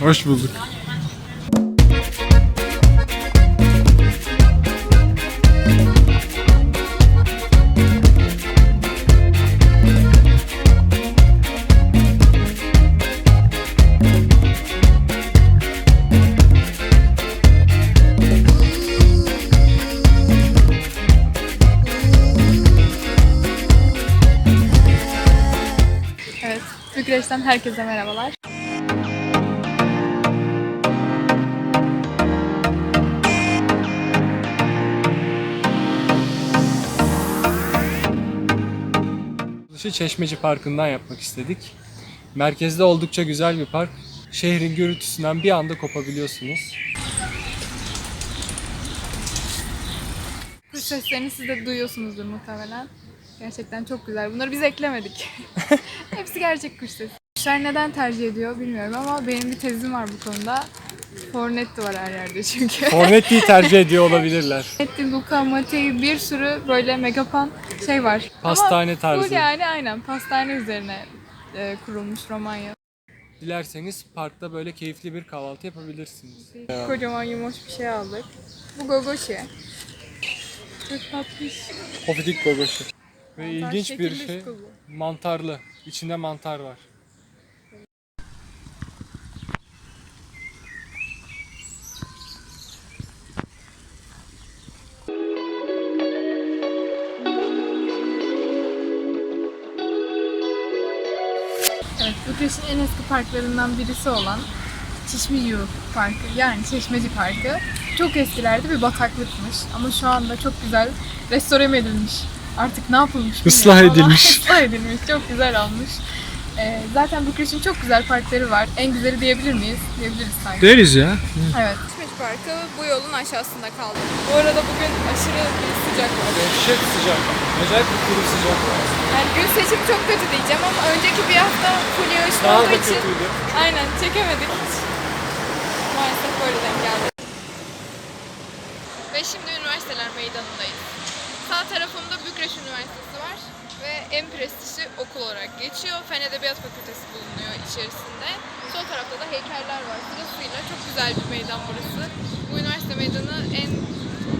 Hoş bulduk. Bükreş'ten herkese merhabalar. Açılışı Çeşmeci Parkı'ndan yapmak istedik. Merkezde oldukça güzel bir park. Şehrin gürültüsünden bir anda kopabiliyorsunuz. Kuş seslerini siz de duyuyorsunuzdur muhtemelen. Gerçekten çok güzel. Bunları biz eklemedik. Hepsi gerçek kuş sesi. Kuşlar neden tercih ediyor bilmiyorum ama benim bir tezim var bu konuda. Fornetti var her yerde çünkü. Hornetti'yi tercih ediyor olabilirler. Fornetti, Luca, Matei bir sürü böyle megapan şey var. Pastane ama tarzı. Full yani aynen pastane üzerine e, kurulmuş Romanya. Dilerseniz parkta böyle keyifli bir kahvaltı yapabilirsiniz. Kocaman yumuş bir şey aldık. Bu gogoşi. Çok tatlış. Pofidik gogoşu. Ve Mantar ilginç bir şekilli şey, skubu. mantarlı. İçinde mantar var. Bükreş'in en eski parklarından birisi olan Çeşmeyu Parkı yani Çeşmeci Parkı çok eskilerde bir bataklıkmış ama şu anda çok güzel restore mi edilmiş artık ne yapılmış bilmiyorum Islah ama edilmiş. ıslah edilmiş çok güzel olmuş. Ee, zaten Bükreş'in çok güzel parkları var. En güzeli diyebilir miyiz? Diyebiliriz sanki. Deriz ya. Evet. Parkı bu yolun aşağısında kaldı. Bu arada bugün aşırı bir sıcak var. Dehşet sıcak. Acayip bir kuru sıcak var. Yani gün seçimi çok kötü diyeceğim ama önceki bir hafta full yağışlı Daha olduğu da için kötüydü. aynen çekemedik. Maalesef böyle denk geldi. Ve şimdi üniversiteler meydanındayız. Sağ tarafımda Bükreş Üniversitesi var ve en prestijli okul olarak geçiyor. Fen Edebiyat Fakültesi bulunuyor içerisinde. Sol tarafta da heykeller var. Sırasıyla çok güzel bir meydan burası. Bu üniversite meydanı en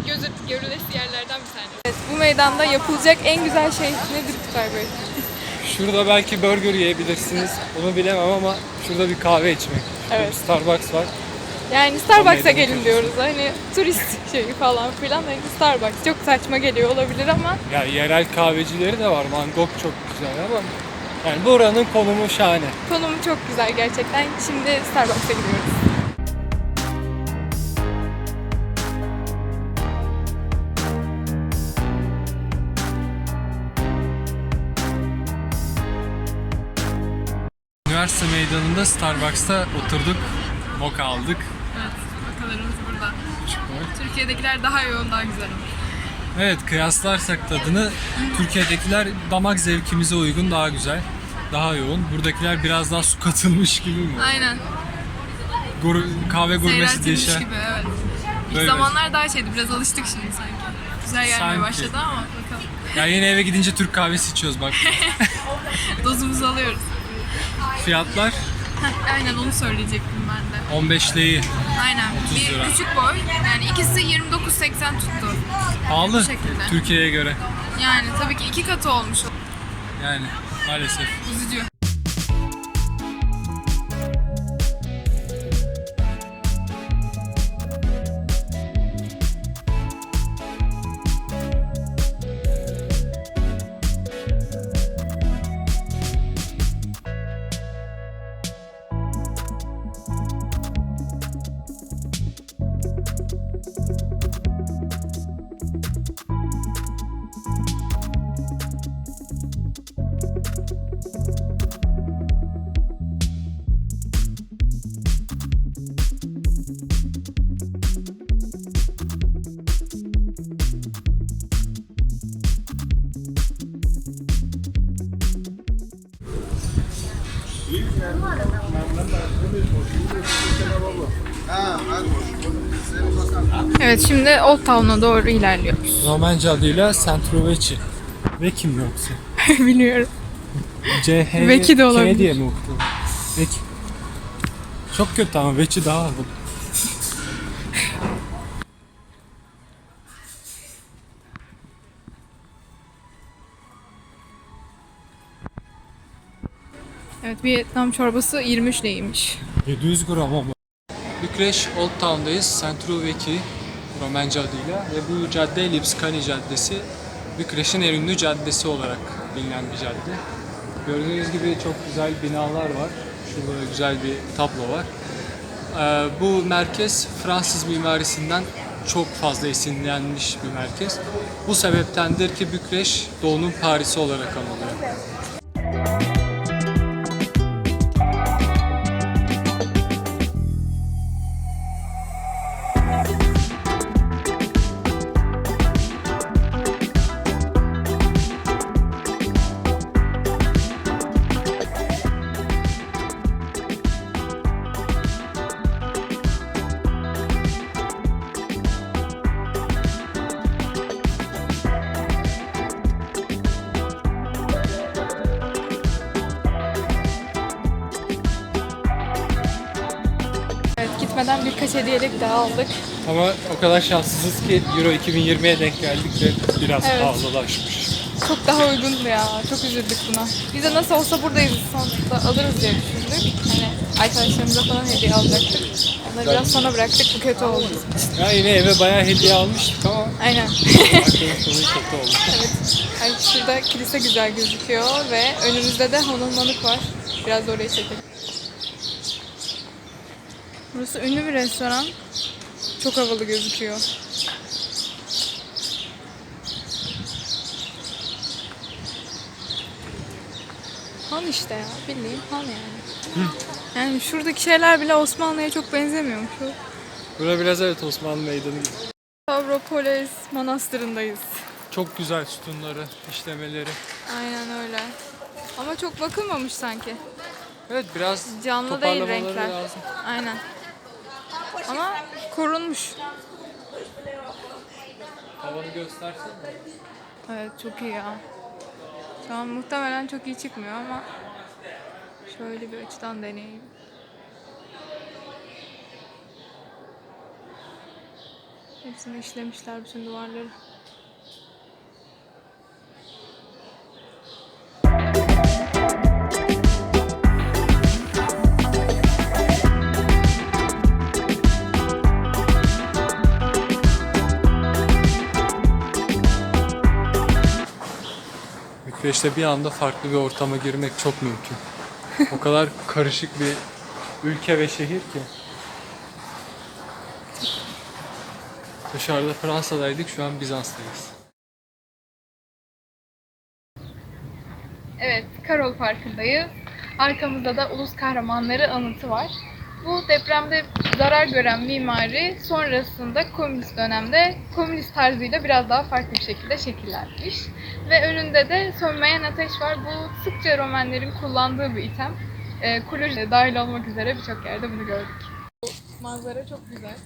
gözü görülesi yerlerden bir tanesi. Evet, bu meydanda yapılacak en güzel şey nedir Kutay Bey? Şurada belki burger yiyebilirsiniz. Onu bilemem ama şurada bir kahve içmek. Evet. Starbucks var. Yani Starbucks'a gelin diyoruz. Hani turist şeyi falan filan. Hani Starbucks çok saçma geliyor olabilir ama Ya yerel kahvecileri de var. Van Gogh çok güzel ama yani buranın konumu şahane. konumu çok güzel gerçekten. Şimdi Starbucks'a gidiyoruz. Üniversite meydanında Starbucks'ta oturduk. Moka aldık. Evet, vakalarımız burada. Türkiye'dekiler daha yoğun, daha güzel ama. Evet kıyaslarsak tadını Türkiye'dekiler damak zevkimize uygun daha güzel. Daha yoğun. Buradakiler biraz daha su katılmış gibi mi? Aynen. Gur- kahve gurmesi diye Seyreltilmiş şey. gibi evet. İlk Böyle. zamanlar daha şeydi, biraz alıştık şimdi sanki. Güzel gelmeye Sanki. başladı ama bakalım. Ya yine eve gidince Türk kahvesi içiyoruz bak. Dozumuzu alıyoruz. Fiyatlar Heh, Aynen onu söyleyecektim ben de. 15 leyi. Aynen. 30 Bir lira. küçük boy. Yani ikisi 29.80 tuttu. Pahalı şekilde. Türkiye'ye göre. Yani tabii ki iki katı olmuş. Yani maalesef. Üzücü. Evet şimdi Old Town'a doğru ilerliyoruz. Romanca adıyla Centroveci. Ve kim yoksa? Biliyorum. C H Veki de olabilir. K diye mi okudu? Veki. Çok kötü ama Veçi daha havalı. Evet Vietnam çorbası 23 liraymış. 700 gram ama. Bükreş Old Town'dayız. Centru Veki Romenca adıyla ve bu cadde Lipskani Caddesi Bükreş'in en ünlü caddesi olarak bilinen bir cadde. Gördüğünüz gibi çok güzel binalar var. Şurada güzel bir tablo var. Ee, bu merkez Fransız mimarisinden çok fazla esinlenmiş bir merkez. Bu sebeptendir ki Bükreş Doğu'nun Paris'i olarak anılıyor. Gitmeden birkaç hediyelik daha aldık. Ama o kadar şanssızız ki Euro 2020'ye denk geldik ve biraz Evet. pahalılaşmış. Çok daha uygundu ya. Çok üzüldük buna. Biz de nasıl olsa buradayız. Sonuçta alırız diye düşündük. Hani arkadaşlarımıza falan hediye alacaktık. Onları biraz sona bıraktık. Bu kötü oldu. Ya yine eve bayağı hediye almıştık ama Aynen. baktığımız sonu kötü oldu. evet. Ay, şurada kilise güzel gözüküyor ve önümüzde de Honolmanık var. Biraz da oraya çekelim. Burası ünlü bir restoran. Çok havalı gözüküyor. Han işte ya. Bildiğin han yani. Yani şuradaki şeyler bile Osmanlı'ya çok benzemiyormuş. Şu Bura biraz evet Osmanlı meydanı gibi. Stavropolis Manastırı'ndayız. Çok güzel sütunları, işlemeleri. Aynen öyle. Ama çok bakılmamış sanki. Evet biraz Canlı değil renkler. lazım. Aynen. Ama korunmuş. Havanı göstersin mi? Evet çok iyi ya. Şu an muhtemelen çok iyi çıkmıyor ama şöyle bir açıdan deneyeyim. Hepsini işlemişler bütün duvarları. Bükreş'te bir anda farklı bir ortama girmek çok mümkün. O kadar karışık bir ülke ve şehir ki. Dışarıda Fransa'daydık, şu an Bizans'tayız. Evet, Karol Parkı'ndayız. Arkamızda da Ulus Kahramanları anıtı var. Bu depremde zarar gören mimari sonrasında komünist dönemde komünist tarzıyla biraz daha farklı bir şekilde şekillenmiş. Ve önünde de sönmeyen ateş var. Bu sıkça Romenlerin kullandığı bir item. Ee, Kulüj dahil olmak üzere birçok yerde bunu gördük. Bu manzara çok güzel.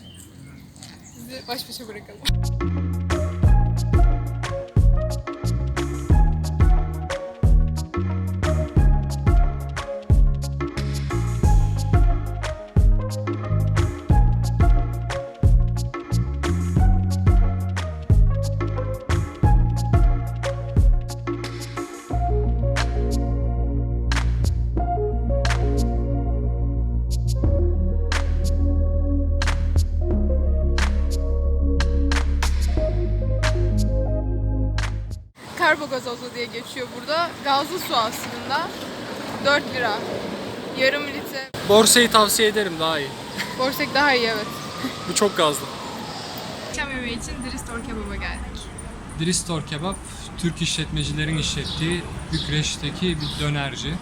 Sizi baş başa bırakalım. Karbogazozlu diye geçiyor burada. Gazlı su aslında. 4 lira. Yarım litre. Borsayı tavsiye ederim daha iyi. Borsek daha iyi evet. Bu çok gazlı. Akşam yemeği için Dristor kebaba geldik. Dristor Kebap, Türk işletmecilerin işlettiği Bükreş'teki bir dönerci.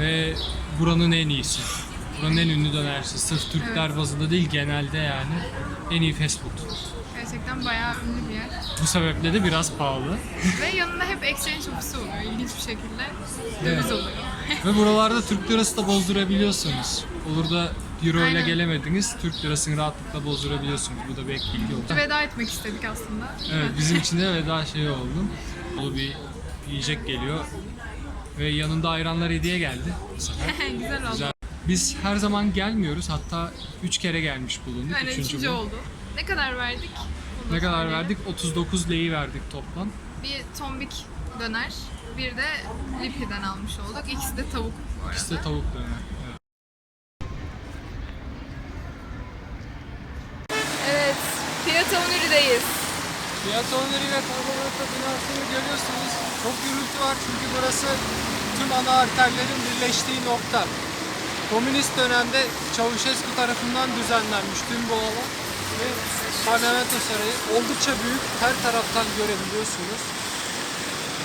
Ve buranın en iyisi. Buranın en ünlü dönercisi. Sırf Türkler bazında değil genelde yani en iyi fast food. Gerçekten bayağı ünlü bir yer. Bu sebeple de biraz pahalı. Ve yanında hep exchange ofisi oluyor ilginç bir şekilde. Evet. Döviz oluyor. Ve buralarda Türk lirası da bozdurabiliyorsunuz. Olur da Euro ile Aynen. gelemediniz, Türk lirasını rahatlıkla bozdurabiliyorsunuz. Bu da bir ek bilgi oldu. Veda etmek istedik aslında. Evet, bizim için de veda şeyi oldu. Dolu bir yiyecek geliyor. Ve yanında ayranlar hediye geldi. Bu sefer. Güzel oldu. Güzel. Biz her zaman gelmiyoruz. Hatta 3 kere gelmiş bulunduk. Yani Üçüncü ikinci bu. oldu. Ne kadar verdik? Ne kadar verdik? 39 leyi verdik toplam. Bir tombik döner, bir de Lipi'den almış olduk. İkisi de tavuk bu arada. İkisi de tavuk döner. Evet. Evet, Fiyat Onuri'deyiz. Fiyat onları ve Karbonata binasını görüyorsunuz. Çok gürültü var çünkü burası tüm ana arterlerin birleştiği nokta. Komünist dönemde Çavuşescu tarafından düzenlenmiş tüm bu alan ve parlamento sarayı oldukça büyük her taraftan görebiliyorsunuz.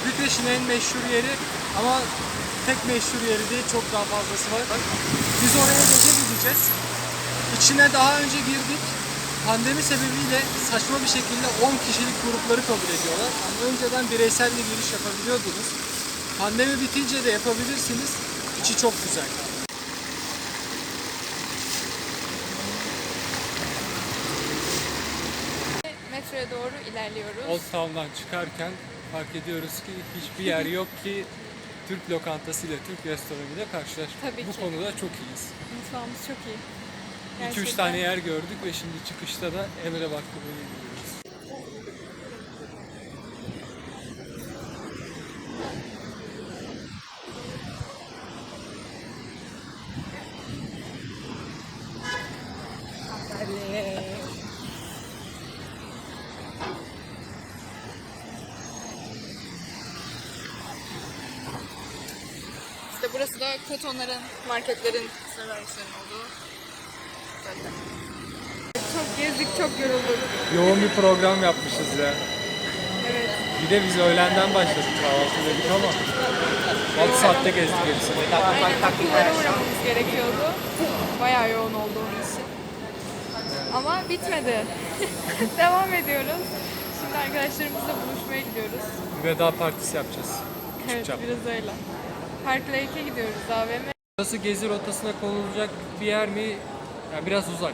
Bükreş'in en meşhur yeri ama tek meşhur yeri değil çok daha fazlası var. Biz oraya gece gideceğiz. İçine daha önce girdik. Pandemi sebebiyle saçma bir şekilde 10 kişilik grupları kabul ediyorlar. Yani önceden bireysel bir giriş yapabiliyordunuz. Pandemi bitince de yapabilirsiniz. İçi çok güzel. Metroya doğru ilerliyoruz. Old Town'dan çıkarken fark ediyoruz ki hiçbir yer yok ki Türk lokantasıyla Türk restoranıyla karşılaşmak. Tabii Bu ki. konuda çok iyiyiz. Mutfağımız çok iyi. 2-3 Gerçekten. tane yer gördük ve şimdi çıkışta da Emre Bakkılı'ya gidiyoruz. İşte burası da kotonların, marketlerin versiyonu olduğu. Böyle. Çok gezdik, çok yorulduk. Yoğun bir program yapmışız ya. Evet. Bir de biz öğlenden başladık kahvaltı dedik ama 6 saatte gezdik hepsini. Aynen okullara uğramamız gerekiyordu. Bayağı yoğun oldu onun için. Ama bitmedi. Devam ediyoruz. Şimdi arkadaşlarımızla buluşmaya gidiyoruz. Bir veda partisi yapacağız. Evet, Çıkacağım. biraz öyle. Park Lake'e gidiyoruz AVM. Burası gezi rotasına konulacak bir yer mi? Yani biraz uzak.